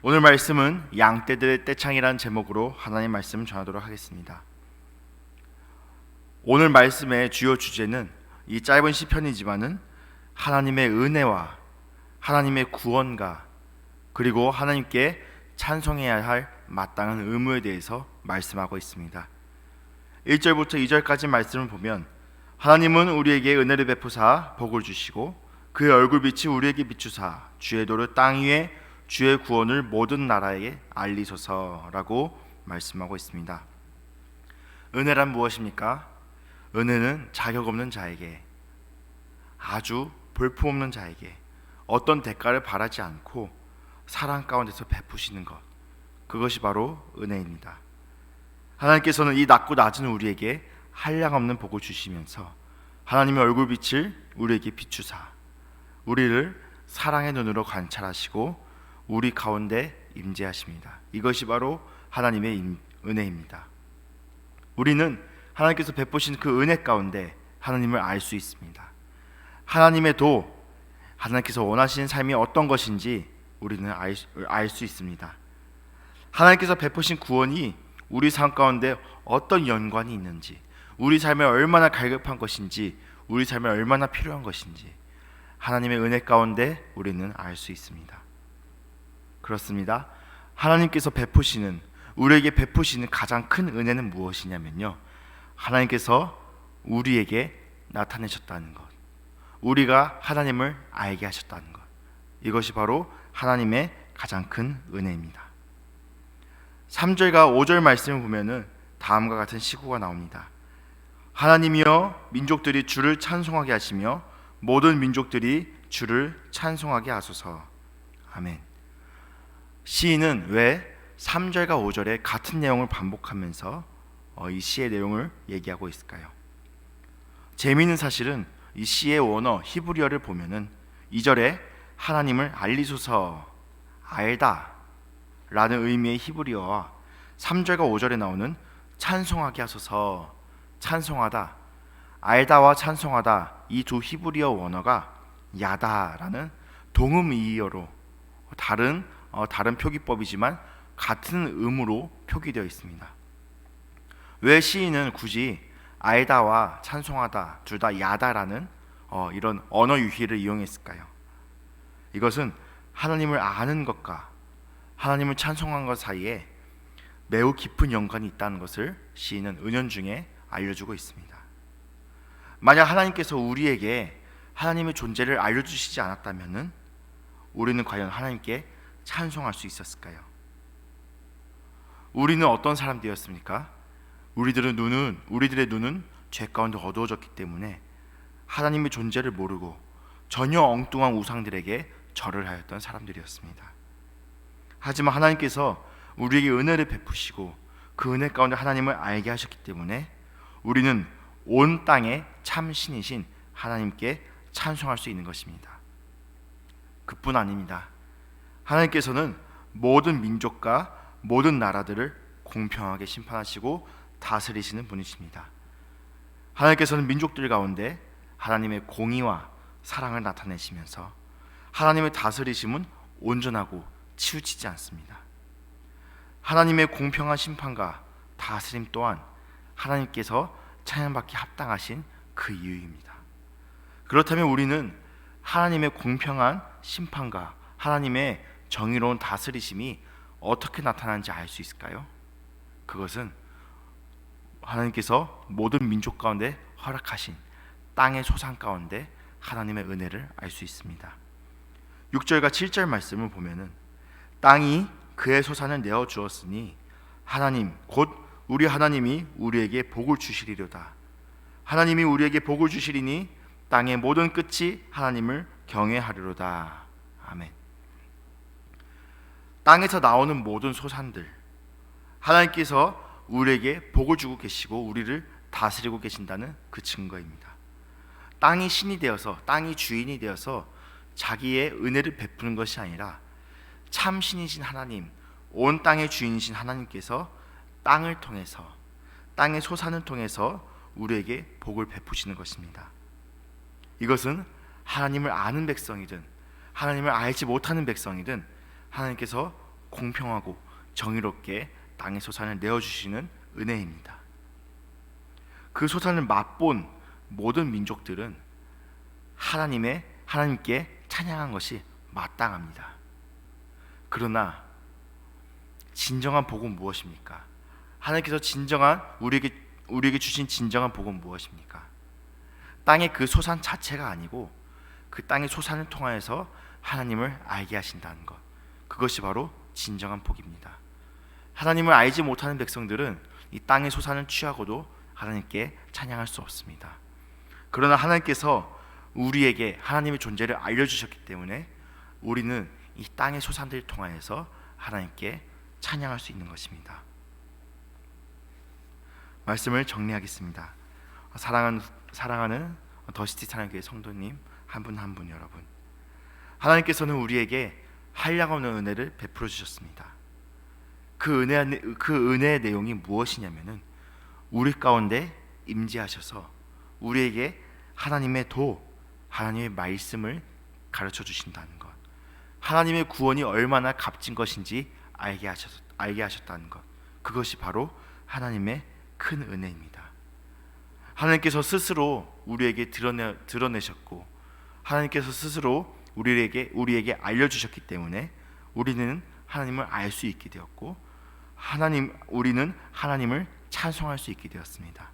오늘 말씀은 양떼들의 떼창이라는 제목으로 하나님 말씀 전하도록 하겠습니다. 오늘 말씀의 주요 주제는 이 짧은 시편이지만은 하나님의 은혜와 하나님의 구원과 그리고 하나님께 찬송해야 할 마땅한 의무에 대해서 말씀하고 있습니다. 1절부터 2절까지 말씀을 보면 하나님은 우리에게 은혜를 베푸사 복을 주시고 그의 얼굴빛이 우리에게 비추사 주의 도를 땅 위에 주의 구원을 모든 나라에 알리소서라고 말씀하고 있습니다. 은혜란 무엇입니까? 은혜는 자격 없는 자에게 아주 볼품없는 자에게 어떤 대가를 바라지 않고 사랑 가운데서 베푸시는 것 그것이 바로 은혜입니다. 하나님께서는 이 낮고 낮은 우리에게 한량없는 복을 주시면서 하나님의 얼굴빛을 우리에게 비추사 우리를 사랑의 눈으로 관찰하시고 우리 가운데 임재하십니다. 이것이 바로 하나님의 임- 은혜입니다. 우리는 하나님께서 베푸신 그 은혜 가운데 하나님을 알 수 있습니다. 하나님의 도 하나님께서 원하시는 삶이 어떤 것인지 우리는 알 수 있습니다. 하나님께서 베푸신 구원이 우리 삶 가운데 어떤 연관이 있는지, 우리 삶에 얼마나 갈급한 것인지, 우리 삶에 얼마나 필요한 것인지 하나님의 은혜 가운데 우리는 알 수 있습니다. 그렇습니다. 하나님께서 베푸시는 우리에게 베푸시는 가장 큰 은혜는 무엇이냐면요. 하나님께서 우리에게 나타내셨다는 것. 우리가 하나님을 알게 하셨다는 것. 이것이 바로 하나님의 가장 큰 은혜입니다. 3절과 5절 말씀을 보면은 다음과 같은 시구가 나옵니다. 하나님이여 민족들이 주를 찬송하게 하시며 모든 민족들이 주를 찬송하게 하소서. 아멘. 시인은 왜 3절과 5절에 같은 내용을 반복하면서 어, 이 시의 내용을 얘기하고 있을까요? 재미있는 사실은 이 시의 원어 히브리어를 보면은 2절에 하나님을 알리소서 알다 라는 의미의 히브리어와 3절과 5절에 나오는 찬송하게 하소서 찬송하다 알다와 찬송하다 이 두 히브리어 원어가 야다라는 동음이어로 다른 어, 다른 표기법이지만 같은 음으로 표기되어 있습니다. 왜 시인은 굳이 알다와 찬송하다 둘 다 야다라는 어, 이런 언어 유희를 이용했을까요? 이것은 하나님을 아는 것과 하나님을 찬송한 것 사이에 매우 깊은 연관이 있다는 것을 시인은 은연중에 알려주고 있습니다. 만약 하나님께서 우리에게 하나님의 존재를 알려주시지 않았다면은 우리는 과연 하나님께 찬송할 수 있었을까요? 우리는 어떤 사람들이었습니까? 우리들의 눈은 우리들의 눈은 죄 가운데 어두워졌기 때문에 하나님의 존재를 모르고 전혀 엉뚱한 우상들에게 절을 하였던 사람들이었습니다. 하지만 하나님께서 우리에게 은혜를 베푸시고 그 은혜 가운데 하나님을 알게 하셨기 때문에 우리는 온 땅의 참 신이신 하나님께 찬송할 수 있는 것입니다. 그뿐 아닙니다. 하나님께서는 모든 민족과 모든 나라들을 공평하게 심판하시고 다스리시는 분이십니다. 하나님께서는 민족들 가운데 하나님의 공의와 사랑을 나타내시면서 하나님의 다스리심은 온전하고 치우치지 않습니다. 하나님의 공평한 심판과 다스림 또한 하나님께서 찬양받기 합당하신 그 이유입니다. 그렇다면 우리는 하나님의 공평한 심판과 하나님의 정의로운 다스리심이 어떻게 나타나는지 알 수 있을까요? 그것은 하나님께서 모든 민족 가운데 허락하신 땅의 소산 가운데 하나님의 은혜를 알 수 있습니다. 6절과 7절 말씀을 보면은 땅이 그의 소산을 내어 주었으니 하나님 곧 우리 하나님이 우리에게 복을 주시리로다. 하나님이 우리에게 복을 주시리니 땅의 모든 끝이 하나님을 경외하리로다. 아멘. 땅에서 나오는 모든 소산들 하나님께서 우리에게 복을 주고 계시고 우리를 다스리고 계신다는 그 증거입니다. 땅이 신이 되어서 땅이 주인이 되어서 자기의 은혜를 베푸는 것이 아니라 참 신이신 하나님, 온 땅의 주인이신 하나님께서 땅을 통해서 땅의 소산을 통해서 우리에게 복을 베푸시는 것입니다. 이것은 하나님을 아는 백성이든 하나님을 알지 못하는 백성이든 하나님께서 공평하고 정의롭게 땅의 소산을 내어 주시는 은혜입니다. 그 소산을 맛본 모든 민족들은 하나님의 하나님께 찬양한 것이 마땅합니다. 그러나 진정한 복은 무엇입니까? 하나님께서 진정한 우리에게 우리에게 주신 진정한 복은 무엇입니까? 땅의 그 소산 자체가 아니고 그 땅의 소산을 통하여서 하나님을 알게 하신다는 것. 그것이 바로 진정한 복입니다. 하나님을 알지 못하는 백성들은 이 땅의 소산을 취하고도 하나님께 찬양할 수 없습니다. 그러나 하나님께서 우리에게 하나님의 존재를 알려주셨기 때문에 우리는 이 땅의 소산들을 통하여서 하나님께 찬양할 수 있는 것입니다. 말씀을 정리하겠습니다. 사랑하는 사랑하는 더시티 찬양교회 성도님 한 분 한 분 여러분, 하나님께서는 우리에게 한량없는 은혜를 베풀어 주셨습니다. 그 은혜 그 은혜의 내용이 무엇이냐면은 우리 가운데 임재하셔서 우리에게 하나님의 도, 하나님의 말씀을 가르쳐 주신다는 것. 하나님의 구원이 얼마나 값진 것인지 알게 하셨 알게 하셨다는 것. 그것이 바로 하나님의 큰 은혜입니다. 하나님께서 스스로 우리에게 드러내 드러내셨고 하나님께서 스스로 우리에게 우리에게 알려 주셨기 때문에 우리는 하나님을 알 수 있게 되었고 하나님 우리는 하나님을 찬송할 수 있게 되었습니다.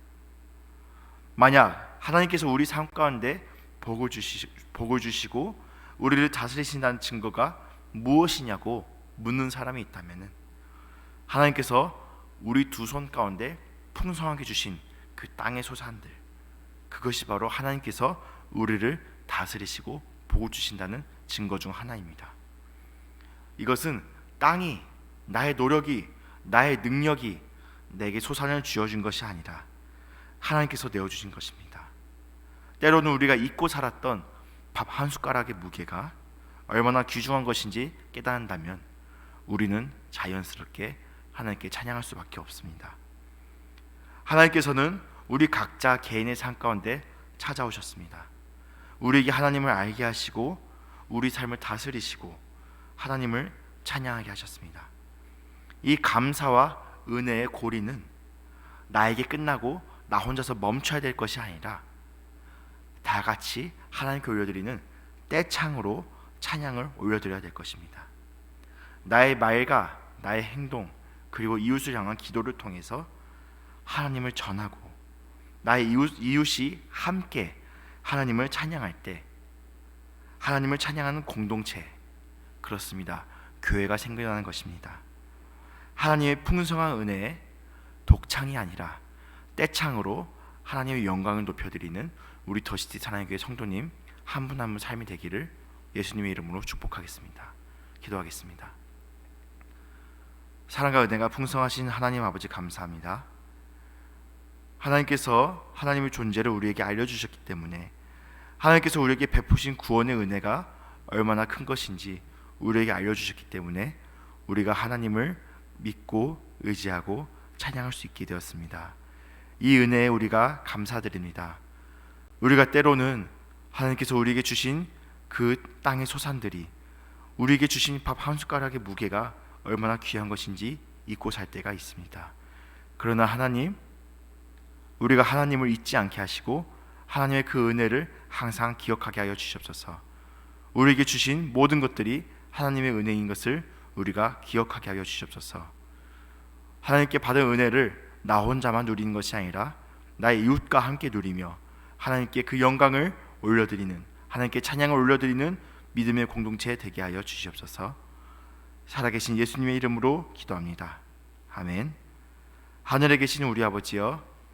만약 하나님께서 우리 삶 가운데 복을 주시 복을 주시고 우리를 다스리신다는 증거가 무엇이냐고 묻는 사람이 있다면은 하나님께서 우리 두 손 가운데 풍성하게 주신 그 땅의 소산들 그것이 바로 하나님께서 우리를 다스리시고 보고 주신다는 증거 중 하나입니다. 이것은 땅이 나의 노력이 나의 능력이 내게 소산을 쥐어준 것이 아니라 하나님께서 내어 주신 것입니다. 때로는 우리가 잊고 살았던 밥 한 숟가락의 무게가 얼마나 귀중한 것인지 깨닫는다면 우리는 자연스럽게 하나님께 찬양할 수밖에 없습니다. 하나님께서는 우리 각자 개인의 삶 가운데 찾아오셨습니다. 우리에게 하나님을 알게 하시고 우리 삶을 다스리시고 하나님을 찬양하게 하셨습니다. 이 감사와 은혜의 고리는 나에게 끝나고 나 혼자서 멈춰야 될 것이 아니라 다 같이 하나님께 올려드리는 떼창으로 찬양을 올려드려야 될 것입니다. 나의 말과 나의 행동 그리고 이웃을 향한 기도를 통해서 하나님을 전하고 나의 이웃, 이웃이 함께 하나님을 찬양할 때 하나님을 찬양하는 공동체 그렇습니다. 교회가 생겨나는 것입니다. 하나님의 풍성한 은혜에 독창이 아니라 떼창으로 하나님의 영광을 높여드리는 우리 더시티 사랑교회 성도님 한 분 한 분 삶이 되기를 예수님의 이름으로 축복하겠습니다. 기도하겠습니다. 사랑과 은혜가 풍성하신 하나님 아버지 감사합니다. 하나님께서 하나님의 존재를 우리에게 알려주셨기 때문에 하나님께서 우리에게 베푸신 구원의 은혜가 얼마나 큰 것인지 우리에게 알려주셨기 때문에 우리가 하나님을 믿고 의지하고 찬양할 수 있게 되었습니다. 이 은혜에 우리가 감사드립니다. 우리가 때로는 하나님께서 우리에게 주신 그 땅의 소산들이 우리에게 주신 밥 한 숟가락의 무게가 얼마나 귀한 것인지 잊고 살 때가 있습니다. 그러나 하나님 우리가 하나님을 잊지 않게 하시고 하나님의 그 은혜를 항상 기억하게 하여 주시옵소서. 우리에게 주신 모든 것들이 하나님의 은혜인 것을 우리가 기억하게 하여 주시옵소서. 하나님께 받은 은혜를 나 혼자만 누리는 것이 아니라 나의 이웃과 함께 누리며 하나님께 그 영광을 올려드리는 하나님께 찬양을 올려드리는 믿음의 공동체 되게 하여 주시옵소서. 살아계신 예수님의 이름으로 기도합니다. 아멘. 하늘에 계신 우리 아버지여